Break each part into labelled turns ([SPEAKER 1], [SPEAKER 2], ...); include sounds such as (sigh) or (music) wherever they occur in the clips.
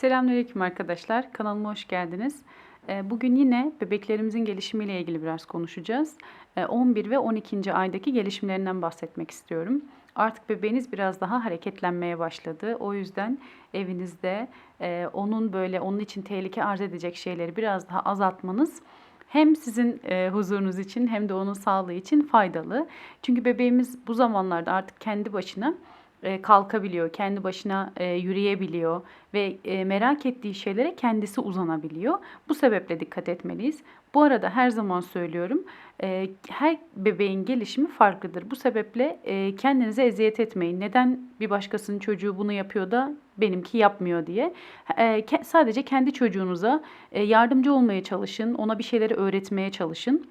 [SPEAKER 1] Selamünaleyküm arkadaşlar. Kanalıma hoş geldiniz. Ee, Bugün yine bebeklerimizin gelişimiyle ilgili biraz konuşacağız. Ee, 11 ve 12. aydaki gelişimlerinden bahsetmek istiyorum. Artık bebeğiniz biraz daha hareketlenmeye başladı. O yüzden evinizde e, onun böyle onun için tehlike arz edecek şeyleri biraz daha azaltmanız hem sizin e, huzurunuz için hem de onun sağlığı için faydalı. Çünkü bebeğimiz bu zamanlarda artık kendi başına e, kalkabiliyor, kendi başına e, yürüyebiliyor ve e, merak ettiği şeylere kendisi uzanabiliyor. Bu sebeple dikkat etmeliyiz. Bu arada her zaman söylüyorum, her bebeğin gelişimi farklıdır. Bu sebeple kendinize eziyet etmeyin. Neden bir başkasının çocuğu bunu yapıyor da benimki yapmıyor diye. Sadece kendi çocuğunuza yardımcı olmaya çalışın, ona bir şeyleri öğretmeye çalışın.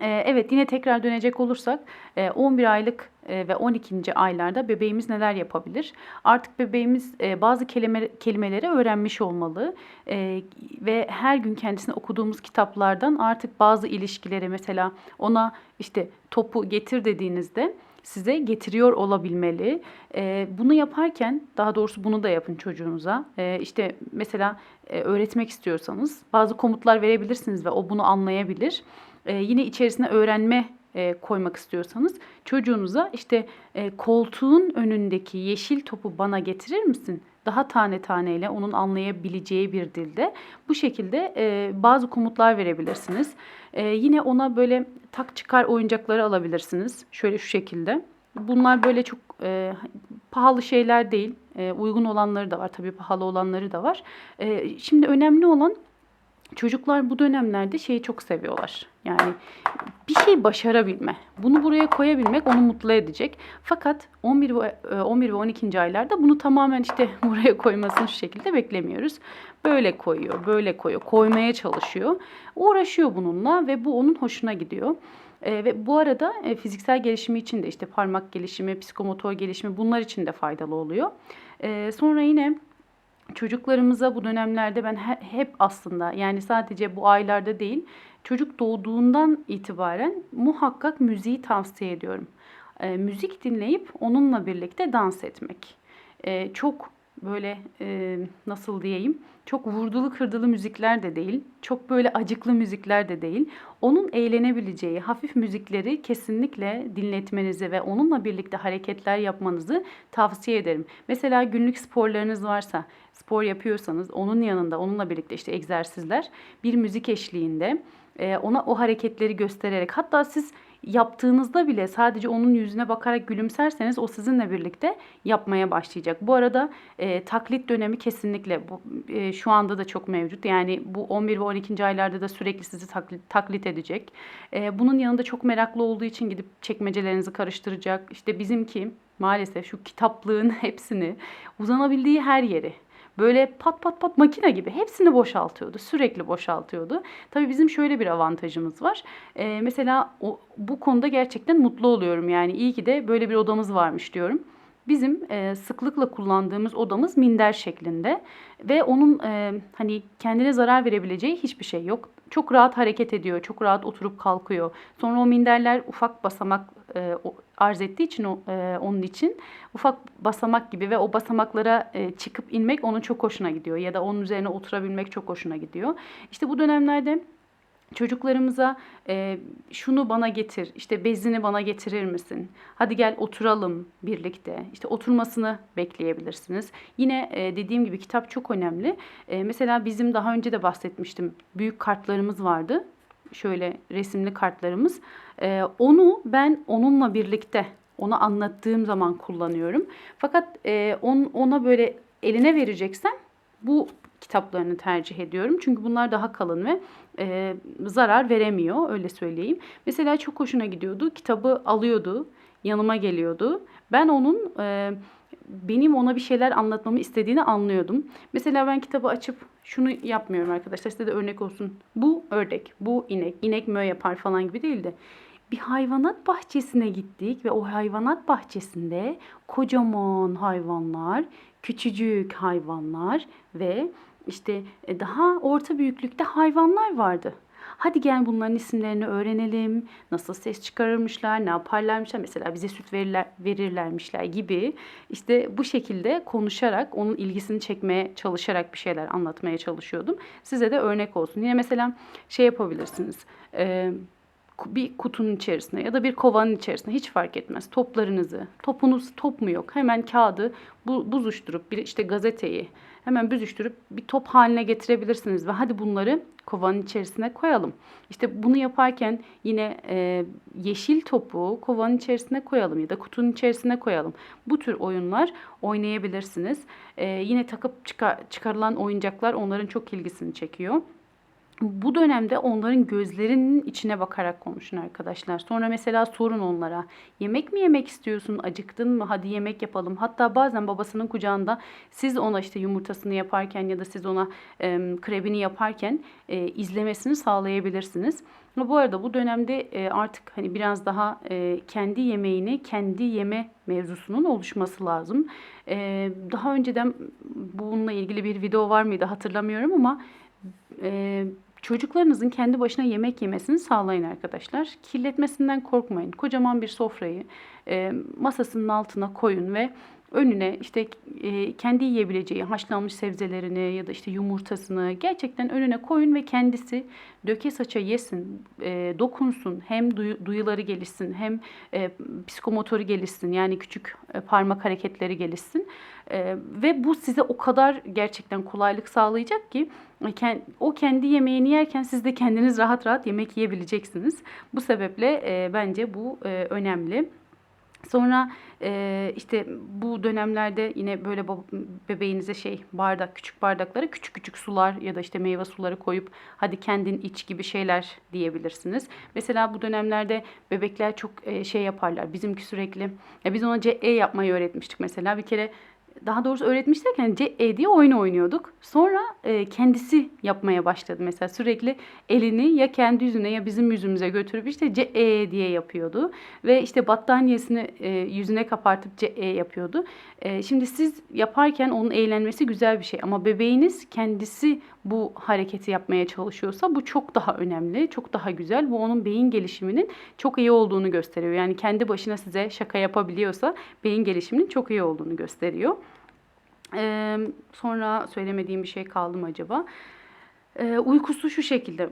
[SPEAKER 1] Ee, Evet yine tekrar dönecek olursak e, 11 aylık e, ve 12. aylarda bebeğimiz neler yapabilir? Artık bebeğimiz e, bazı kelime, kelimeleri öğrenmiş olmalı E, ve her gün kendisine okuduğumuz kitaplardan artık bazı ilişkileri mesela ona işte topu getir dediğinizde size getiriyor olabilmeli. E, bunu yaparken daha doğrusu bunu da yapın çocuğunuza. E, işte mesela e, öğretmek istiyorsanız bazı komutlar verebilirsiniz ve o bunu anlayabilir. Ee, yine içerisine öğrenme e, koymak istiyorsanız çocuğunuza işte e, koltuğun önündeki yeşil topu bana getirir misin? Daha tane taneyle onun anlayabileceği bir dilde bu şekilde e, bazı komutlar verebilirsiniz. E, yine ona böyle tak çıkar oyuncakları alabilirsiniz. Şöyle şu şekilde. Bunlar böyle çok e, pahalı şeyler değil. E, uygun olanları da var tabii pahalı olanları da var. E, şimdi önemli olan Çocuklar bu dönemlerde şeyi çok seviyorlar. Yani bir şey başarabilme. Bunu buraya koyabilmek onu mutlu edecek. Fakat 11 ve, e, 11 ve 12. aylarda bunu tamamen işte (laughs) buraya koymasını şu şekilde beklemiyoruz. Böyle koyuyor, böyle koyuyor, koymaya çalışıyor. Uğraşıyor bununla ve bu onun hoşuna gidiyor. E, ve bu arada e, fiziksel gelişimi için de işte parmak gelişimi, psikomotor gelişimi bunlar için de faydalı oluyor. E, sonra yine Çocuklarımıza bu dönemlerde ben he- hep aslında yani sadece bu aylarda değil çocuk doğduğundan itibaren muhakkak müziği tavsiye ediyorum. Eee, müzik dinleyip onunla birlikte dans etmek. Eee, çok böyle eee, nasıl diyeyim çok vurdulu kırdılı müzikler de değil, çok böyle acıklı müzikler de değil. Onun eğlenebileceği hafif müzikleri kesinlikle dinletmenizi ve onunla birlikte hareketler yapmanızı tavsiye ederim. Mesela günlük sporlarınız varsa, spor yapıyorsanız onun yanında onunla birlikte işte egzersizler bir müzik eşliğinde e, ona o hareketleri göstererek hatta siz yaptığınızda bile sadece onun yüzüne bakarak gülümserseniz o sizinle birlikte yapmaya başlayacak. Bu arada e, taklit dönemi kesinlikle bu, e, şu anda da çok mevcut. Yani bu 11 ve 12. aylarda da sürekli sizi taklit, taklit edecek. E, bunun yanında çok meraklı olduğu için gidip çekmecelerinizi karıştıracak. İşte bizimki maalesef şu kitaplığın (laughs) hepsini uzanabildiği her yeri Böyle pat pat pat makine gibi hepsini boşaltıyordu. Sürekli boşaltıyordu. Tabii bizim şöyle bir avantajımız var. Ee, mesela o, bu konuda gerçekten mutlu oluyorum. Yani iyi ki de böyle bir odamız varmış diyorum. Bizim e, sıklıkla kullandığımız odamız minder şeklinde ve onun e, hani kendine zarar verebileceği hiçbir şey yok. Çok rahat hareket ediyor, çok rahat oturup kalkıyor. Sonra o minderler ufak basamak e, arz ettiği için o, e, onun için ufak basamak gibi ve o basamaklara e, çıkıp inmek onun çok hoşuna gidiyor ya da onun üzerine oturabilmek çok hoşuna gidiyor. İşte bu dönemlerde Çocuklarımıza e, şunu bana getir, işte bezini bana getirir misin? Hadi gel oturalım birlikte. İşte oturmasını bekleyebilirsiniz. Yine e, dediğim gibi kitap çok önemli. E, mesela bizim daha önce de bahsetmiştim. Büyük kartlarımız vardı. Şöyle resimli kartlarımız. E, onu ben onunla birlikte ona anlattığım zaman kullanıyorum. Fakat e, on, ona böyle eline vereceksem bu kitaplarını tercih ediyorum. Çünkü bunlar daha kalın ve e, zarar veremiyor öyle söyleyeyim. Mesela çok hoşuna gidiyordu. Kitabı alıyordu, yanıma geliyordu. Ben onun e, benim ona bir şeyler anlatmamı istediğini anlıyordum. Mesela ben kitabı açıp şunu yapmıyorum arkadaşlar size de örnek olsun. Bu ördek, bu inek, inek mö yapar falan gibi değil de bir hayvanat bahçesine gittik ve o hayvanat bahçesinde kocaman hayvanlar, küçücük hayvanlar ve işte e, daha orta büyüklükte hayvanlar vardı. Hadi gel bunların isimlerini öğrenelim. Nasıl ses çıkarırmışlar, ne yaparlarmışlar. Mesela bize süt verirler, verirlermişler gibi. İşte bu şekilde konuşarak, onun ilgisini çekmeye çalışarak bir şeyler anlatmaya çalışıyordum. Size de örnek olsun. Yine mesela şey yapabilirsiniz. Eee bir kutunun içerisine ya da bir kovanın içerisine hiç fark etmez. Toplarınızı, topunuz top mu yok? Hemen kağıdı bu, buzuşturup bir işte gazeteyi hemen büzüştürüp bir top haline getirebilirsiniz ve hadi bunları kovanın içerisine koyalım. İşte bunu yaparken yine e, yeşil topu kovanın içerisine koyalım ya da kutunun içerisine koyalım. Bu tür oyunlar oynayabilirsiniz. E, yine takıp çıkar, çıkarılan oyuncaklar onların çok ilgisini çekiyor bu dönemde onların gözlerinin içine bakarak konuşun arkadaşlar. Sonra mesela sorun onlara. Yemek mi yemek istiyorsun? Acıktın mı? Hadi yemek yapalım. Hatta bazen babasının kucağında siz ona işte yumurtasını yaparken ya da siz ona e, krebini yaparken e, izlemesini sağlayabilirsiniz. Bu arada bu dönemde artık hani biraz daha kendi yemeğini kendi yeme mevzusunun oluşması lazım. Daha önceden bununla ilgili bir video var mıydı hatırlamıyorum ama Çocuklarınızın kendi başına yemek yemesini sağlayın arkadaşlar. Kirletmesinden korkmayın. Kocaman bir sofrayı e, masasının altına koyun ve önüne işte e, kendi yiyebileceği haşlanmış sebzelerini ya da işte yumurtasını gerçekten önüne koyun ve kendisi döke saça yesin, e, dokunsun. Hem duyu, duyuları gelişsin hem e, psikomotoru gelişsin. Yani küçük e, parmak hareketleri gelişsin. Ve bu size o kadar gerçekten kolaylık sağlayacak ki o kendi yemeğini yerken siz de kendiniz rahat rahat yemek yiyebileceksiniz. Bu sebeple bence bu e, önemli. Sonra e, işte bu dönemlerde yine böyle bebeğinize şey bardak küçük bardaklara küçük küçük sular ya da işte meyve suları koyup hadi kendin iç gibi şeyler diyebilirsiniz. Mesela bu dönemlerde bebekler çok e, şey yaparlar. Bizimki sürekli ya biz ona CE yapmayı öğretmiştik mesela. Bir kere daha doğrusu öğretmiş derken C diye oyun oynuyorduk. Sonra e, kendisi yapmaya başladı. Mesela sürekli elini ya kendi yüzüne ya bizim yüzümüze götürüp işte C E diye yapıyordu. Ve işte battaniyesini e, yüzüne kapartıp C E yapıyordu. E, şimdi siz yaparken onun eğlenmesi güzel bir şey. Ama bebeğiniz kendisi bu hareketi yapmaya çalışıyorsa bu çok daha önemli, çok daha güzel. Bu onun beyin gelişiminin çok iyi olduğunu gösteriyor. Yani kendi başına size şaka yapabiliyorsa beyin gelişiminin çok iyi olduğunu gösteriyor. Ee, sonra söylemediğim bir şey kaldı mı acaba? Ee, uykusu şu şekilde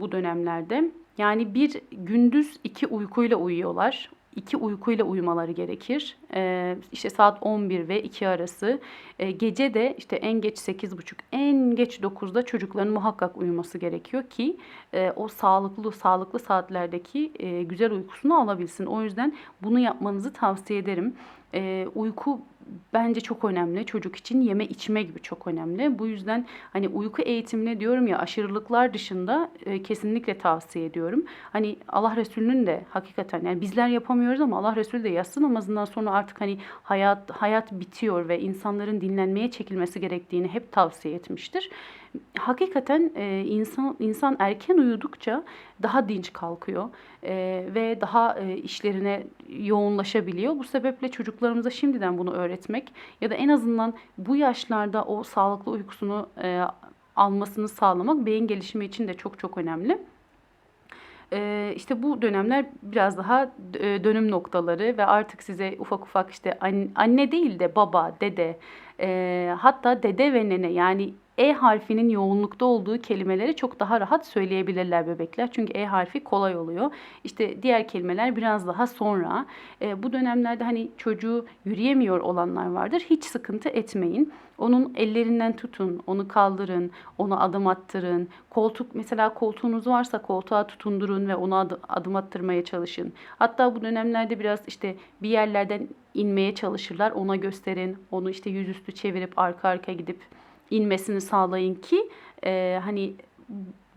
[SPEAKER 1] bu dönemlerde. Yani bir gündüz iki uykuyla uyuyorlar iki uykuyla uyumaları gerekir. Ee, işte saat 11 ve 2 arası. Ee, gece de işte en geç 8.30, en geç 9'da çocukların muhakkak uyuması gerekiyor ki e, o sağlıklı sağlıklı saatlerdeki e, güzel uykusunu alabilsin. O yüzden bunu yapmanızı tavsiye ederim. E, uyku bence çok önemli. Çocuk için yeme içme gibi çok önemli. Bu yüzden hani uyku eğitimine diyorum ya aşırılıklar dışında e, kesinlikle tavsiye ediyorum. Hani Allah Resulü'nün de hakikaten yani bizler yapamıyoruz ama Allah Resulü de yatsı namazından sonra artık hani hayat hayat bitiyor ve insanların dinlenmeye çekilmesi gerektiğini hep tavsiye etmiştir hakikaten e, insan insan erken uyudukça daha dinç kalkıyor e, ve daha e, işlerine yoğunlaşabiliyor. Bu sebeple çocuklarımıza şimdiden bunu öğretmek ya da en azından bu yaşlarda o sağlıklı uykusunu e, almasını sağlamak beyin gelişimi için de çok çok önemli. Ee, işte bu dönemler biraz daha e, dönüm noktaları ve artık size ufak ufak işte anne değil de baba, dede, e, hatta dede ve nene yani e harfinin yoğunlukta olduğu kelimeleri çok daha rahat söyleyebilirler bebekler. Çünkü E harfi kolay oluyor. İşte diğer kelimeler biraz daha sonra. E, bu dönemlerde hani çocuğu yürüyemiyor olanlar vardır. Hiç sıkıntı etmeyin. Onun ellerinden tutun, onu kaldırın, onu adım attırın. Koltuk mesela koltuğunuz varsa koltuğa tutundurun ve onu adım attırmaya çalışın. Hatta bu dönemlerde biraz işte bir yerlerden inmeye çalışırlar. Ona gösterin. Onu işte yüzüstü çevirip arka arka gidip inmesini sağlayın ki e, hani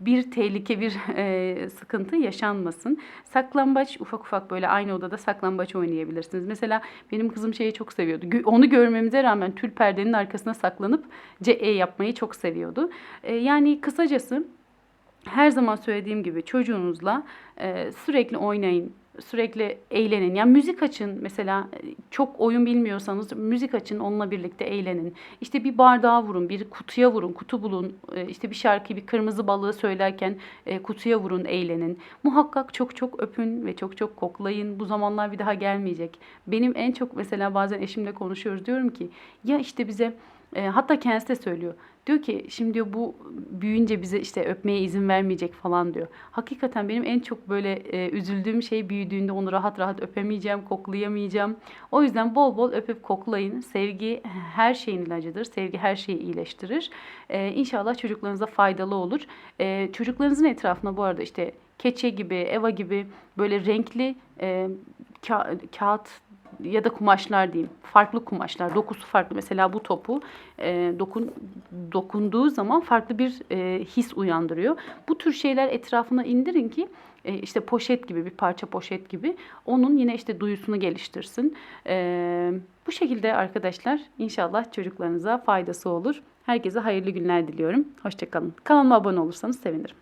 [SPEAKER 1] bir tehlike, bir e, sıkıntı yaşanmasın. Saklambaç ufak ufak böyle aynı odada saklambaç oynayabilirsiniz. Mesela benim kızım şeyi çok seviyordu. Onu görmemize rağmen tül perdenin arkasına saklanıp CE yapmayı çok seviyordu. E, yani kısacası her zaman söylediğim gibi çocuğunuzla e, sürekli oynayın sürekli eğlenin. Yani müzik açın mesela çok oyun bilmiyorsanız müzik açın onunla birlikte eğlenin. İşte bir bardağa vurun, bir kutuya vurun, kutu bulun. E, İşte bir şarkıyı bir kırmızı balığı söylerken e, kutuya vurun, eğlenin. Muhakkak çok çok öpün ve çok çok koklayın. Bu zamanlar bir daha gelmeyecek. Benim en çok mesela bazen eşimle konuşuyoruz diyorum ki ya işte bize e, hatta kendisi de söylüyor. Diyor ki şimdi diyor bu büyüyünce bize işte öpmeye izin vermeyecek falan diyor. Hakikaten benim en çok böyle e, üzüldüğüm şey büyüdüğünde onu rahat rahat öpemeyeceğim, koklayamayacağım. O yüzden bol bol öpüp koklayın. Sevgi her şeyin ilacıdır. Sevgi her şeyi iyileştirir. E, inşallah çocuklarınıza faydalı olur. E, çocuklarınızın etrafına bu arada işte keçe gibi, eva gibi böyle renkli e, ka- kağıt ya da kumaşlar diyeyim. Farklı kumaşlar, dokusu farklı. Mesela bu topu e, dokun dokunduğu zaman farklı bir e, his uyandırıyor. Bu tür şeyler etrafına indirin ki e, işte poşet gibi bir parça poşet gibi onun yine işte duyusunu geliştirsin. E, bu şekilde arkadaşlar inşallah çocuklarınıza faydası olur. Herkese hayırlı günler diliyorum. Hoşçakalın. Kanalıma abone olursanız sevinirim.